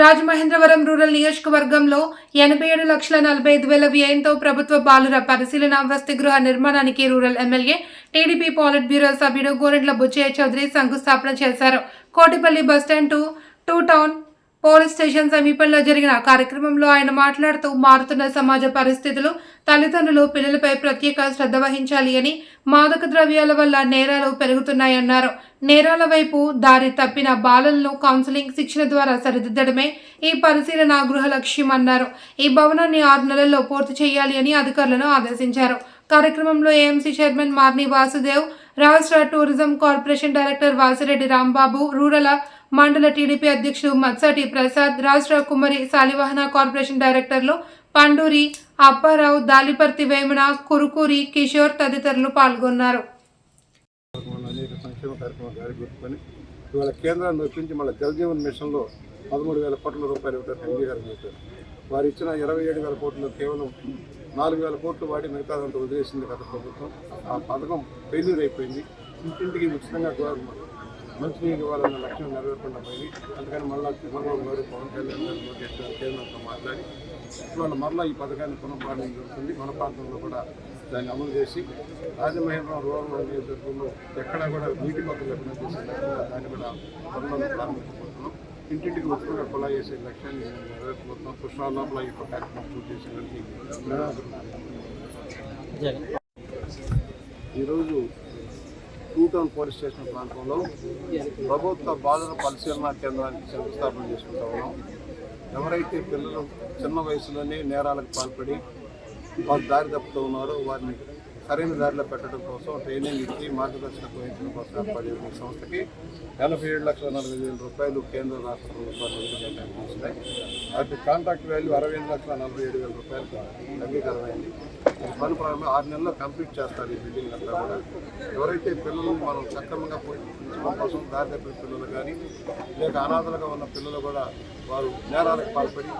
Rajamahendravaram rural నియోజకవర్గంలో ఎనభై ఏడు లక్షల నలభై ఐదు వేల వ్యయంతో ప్రభుత్వ బాలుర పరిశీలన వసతి గృహ నిర్మాణానికి rural MLA TDP politburo సభ్యుడు గోరెంట్ల బుచ్చయ్య చౌదరి శంకుస్థాపన చేశారు. Kotipalli bus stand to two town police station సమీపంలో జరిగిన కార్యక్రమంలో ఆయన మాట్లాడుతూ మారుతున్న సమాజ పరిస్థితులు తల్లిదండ్రులు పిల్లలపై ప్రత్యేక శ్రద్ధ వహించాలి అని మాదక ద్రవ్యాల వల్ల నేరాలు పెరుగుతున్నాయన్నారు. నేరాల వైపు దారి తప్పిన బాలలను కౌన్సిలింగ్ శిక్షణ ద్వారా సరిదిద్దడమే ఈ పరిశీలన గృహ లక్ష్యం అన్నారు ఈ భవనాన్ని ఆరు నెలల్లో పూర్తి చేయాలి అని అధికారులను ఆదేశించారు. కార్యక్రమంలో ఏఎంసీ చైర్మన్ మార్ని వాసుదేవ్ రాష్ట్ర tourism corporation director Vasireddy Rambabu rural మండల టీడీపీ అధ్యక్షుడు మత్సటి ప్రసాద్ రాష్ట్ర కుమ్మరి శాలివాహన కార్పొరేషన్ డైరెక్టర్లు పండూరి అప్పారావు దాలిపర్తి వేమన కురుకూరి కిషోర్ తదితరులు పాల్గొన్నారు. ఇవాళ కేంద్రాన్ని ఒప్పించి మళ్ళీ జలజీవన్ మిషన్లో పదమూడు వేల కోట్ల రూపాయలు ఇవ్వడానికి అంగీకారం చేశారు. వారు ఇచ్చిన ఇరవై ఏడు వేల కోట్లు కేవలం నాలుగు వేల కోట్లు వాడి మిగతాదంతా వదిలేసింది గత ప్రభుత్వం. ఆ పథకం ఫెయిల్యూర్ అయిపోయింది. ఇంటింటికి ఉచితంగా మంచినీరు ఇవ్వాలన్న లక్ష్యం నెరవేరకుండా పోయింది అందుకని మళ్ళీ చంద్రబాబు గారు పవన్ కళ్యాణ్ గారు లోకేష్ గారు కేంద్రంతో మాట్లాడి ఇవాళ మరలా ఈ పథకాన్ని పునఃపాలన జరుగుతుంది. మన ప్రాంతంలో కూడా దాన్ని అమలు చేసి రాజమహేంద్రం రూరల్ నియోజకవర్గంలో ఎక్కడా కూడా నీటి కొత్త లేకుండా చేసే దాన్ని కూడా త్వరలో ప్రారంభించబోతున్నాం. ఇంటింటికి ఉచితంగా కుళాయి చేసే లక్ష్యాన్ని నెరవేర్చబోతున్నాం. పుష్పాల లోపల ఈ కార్యక్రమం పూర్తి చేసేదానికి ఈరోజు టూ టౌన్ పోలీస్ స్టేషన్ ప్రాంతంలో ప్రభుత్వ బాలుర పరిశీలన కేంద్రానికి శంకుస్థాపన చేసుకుంటా ఉన్నాం. ఎవరైతే పిల్లలు చిన్న వయసులోనే నేరాలకు పాల్పడి వారు దారి తప్పుతూ ఉన్నారో వారిని సరైన దారిలో పెట్టడం కోసం ట్రైనింగ్ ఇచ్చి మార్గదర్శకత్వం వహించడం కోసం ఏర్పాటు చేసిన ఈ సంస్థకి ఎనభై ఏడు లక్షల నలభై వేల రూపాయలు కేంద్ర రాష్ట్ర ప్రభుత్వాలు నిధులుగా వాటి కాంట్రాక్ట్ వాల్యూ అరవై ఎనిమిది లక్షల నలభై ఏడు వేల రూపాయలకు అంగీకారమైంది. పని ప్రారంభం ఆరు నెలల్లో కంప్లీట్ చేస్తారు ఈ బిల్డింగ్ అంతా కూడా. ఎవరైతే పిల్లలు మనం సక్రమంగా పోషించడం కోసం దారి తప్పిన పిల్లలు కానీ లేక అనాథలుగా ఉన్న పిల్లలు కూడా వారు నేరాలకు పాల్పడి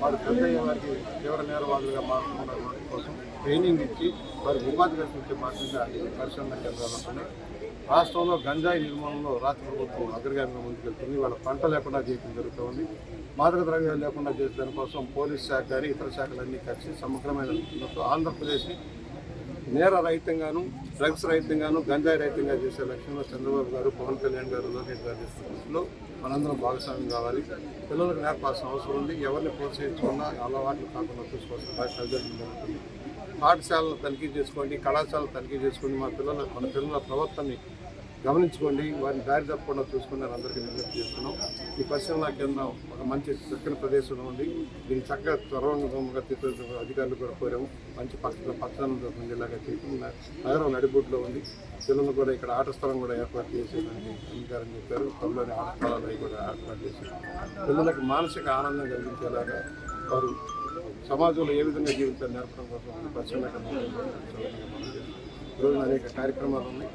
వారు పెద్దయ్య వారికి తీవ్ర నేరవాదులుగా మారకుండా కోసం ట్రైనింగ్ ఇచ్చి వారికి ఉపాధి కల్పించే బాధ్యత పరిశోధన కేంద్రాలు ఉంటున్నాయి రాష్ట్రంలో గంజాయి నిర్మాణంలో రాష్ట్ర ప్రభుత్వం అగ్రగామిగా ముందుకెళ్తుంది. వాళ్ళ పంట లేకుండా చేయడం జరుగుతుంది. మాదక ద్రవ్యాలు లేకుండా చేసే దానికోసం పోలీస్ శాఖ కానీ ఇతర శాఖలన్నీ కలిసి సమగ్రమైన ఆంధ్రప్రదేశ్ని నేర రహితంగాను డ్రగ్స్ రహితంగాను గంజాయి రహితంగా చేసే లక్ష్యంలో చంద్రబాబు గారు పవన్ కళ్యాణ్ గారు లోకేష్ గారు చేస్తున్న మనందరం భాగస్వామ్యం కావాలి. పిల్లలకు నేర్పాల్సిన అవసరం ఉంది. ఎవరిని ప్రోత్సహించకుండా అలవాట్లు కాకుండా చూసుకోవాల్సిన బాధ్యత తల్లిదండ్రులు పాఠశాలను తనిఖీ చేసుకోండి కళాశాలను తనిఖీ చేసుకోండి మా పిల్లల మన పిల్లల ప్రవర్తనని గమనించుకోండి. వారిని దారి తప్పకుండా చూసుకుని నేను అందరికీ విజ్ఞప్తి చేస్తున్నాం. ఈ పరిశీలన కేంద్రం ఒక మంచి చక్కని ప్రదేశంలో ఉంది. దీన్ని చక్కగా త్వరగా తీర్చిదిద్దే అధికారులు కూడా కోరాము. మంచి పచ్చ పచ్చదనం ఉండేలాగా చేయటం నగరం నడిబొడ్లో ఉంది. పిల్లలు కూడా ఇక్కడ ఆట స్థలం కూడా ఏర్పాటు చేసేదానికి అంగీకారం చెప్పారు. త్వరలోని ఆట స్థలాలు కూడా ఏర్పాటు చేశారు. పిల్లలకు మానసిక ఆనందం కలిగించేలాగా వారు సమాజంలో ఏ విధంగా జీవితాన్ని నేర్పడం కోసం ఈ ఈరోజు అనేక కార్యక్రమాలు ఉన్నాయి.